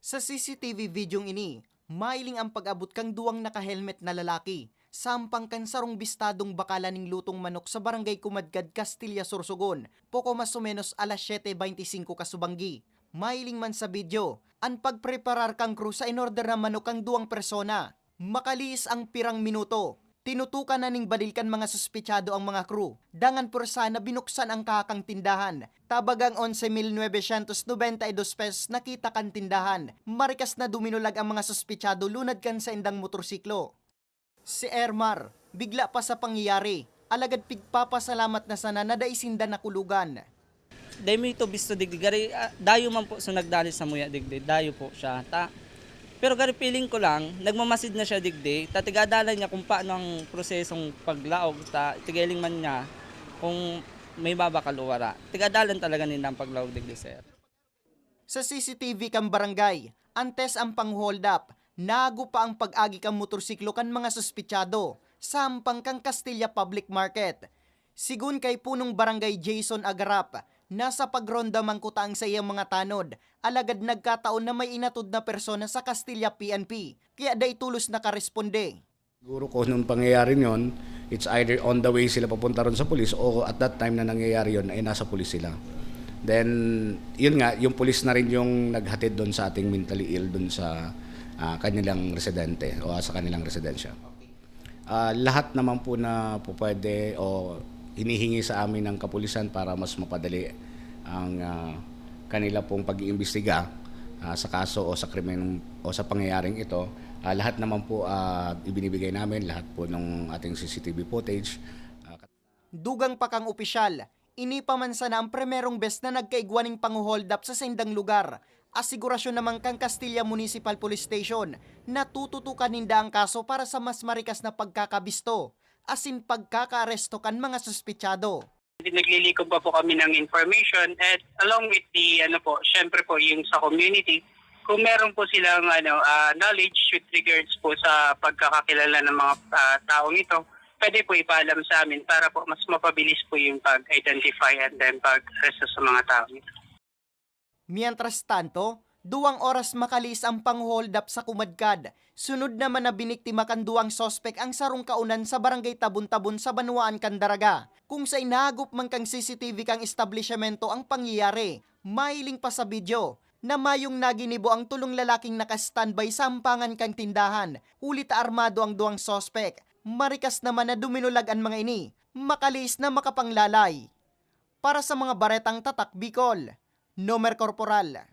Sa CCTV videong ini, mailing ang pag-abot kang duwang naka-helmet na lalaki. Sampang kan sarong bistadong bakalan ng lutong manok sa barangay Kumadgad, Castilla, Sorsogon. Poko mas o menos alas 7.25 kasubanggi. Mailing man sa video, ang pagpreparar kang crew sa inorder na manok ang duwang persona. Makaliis ang pirang minuto. Tinutukan na ning badilkan mga suspechado ang mga crew. Dangan pursa na binuksan ang kakang tindahan. Tabagang 11,992 pesos nakita kan tindahan. Marikas na duminulag ang mga suspechado lunad kan sa indang motorsiklo. Si Ermar, bigla pa sa pangyayari. Alagad pigpapasalamat na sana na daisinda na kulugan. Dahil ito bisto digdi, gari, ah, dayo man po sa nagdali sa muya digdi, dayo po siya. Ta, pero gari feeling ko lang, nagmamasid na siya digdi, tatigadala niya kung paano ang prosesong paglaog, ta, tigaling man niya kung may babakaluwara. Tigadalan talaga nila ang paglaog digdi, sir. Sa CCTV kang barangay, antes ang pang-hold up, nago pa ang pag-agi kang motorsiklo kan mga suspechado, sampang kang Castilla Public Market. Sigun kay punong barangay Jason Agarap, nasa pagronda man kutaang sa iyang mga tanod, alagad nagkataon na may inatod na persona sa Castilla PNP, kaya day tulos nakaresponde. Siguro ko nung pangyayari yon, it's either on the way sila papunta ron sa pulis o at that time na nangyayari yon ay nasa pulis sila. Then, yun nga, yung pulis na rin yung naghatid doon sa ating mentally ill doon sa ah, kanilang residente o sa kanilang residensya. Ah, lahat naman po na po pwede o hinihingi sa amin ng kapulisan para mas mapadali ang ah, kanila pong pag-iimbestiga ah, sa kaso o sa krimen o sa pangyayaring ito. Ah, lahat naman po ah, ibinibigay namin, lahat po ng ating CCTV footage. Ah, Dugang pa kang opisyal, inipamansa na ang primerong best na nagkaigwaning pang-hold up sa sendang lugar. Asigurasyon naman kang Castilla Municipal Police Station na tututukan ninda ang kaso para sa mas marikas na pagkakabisto, asin pagkakaaresto kan mga suspechado. naglilikom pa po kami ng information at along with the ano po, syempre po yung sa community, kung meron po silang ano ah, knowledge with regards po sa pagkakakilala ng mga ah, taong ito, pwede po ipaalam sa amin para po mas mapabilis po yung pag-identify and then pag-arrest sa mga taong ito. Mientras tanto, duwang oras makalis ang pang-hold up sa Kumadkad. Sunod naman na biniktima kan duwang sospek ang sarong kaunan sa barangay Tabon-Tabon sa Banuaan, Candaraga. Kung sa inagop man kang CCTV kang establishmento ang pangyayari, mailing pa sa video na mayong naginibo ang tulong lalaking naka-standby sa ampangan kang tindahan. Ulit armado ang duwang sospek. Marikas naman na duminulag ang mga ini. Makalis na makapanglalay. Para sa mga baretang tatak Bicol, Nomer Corporal,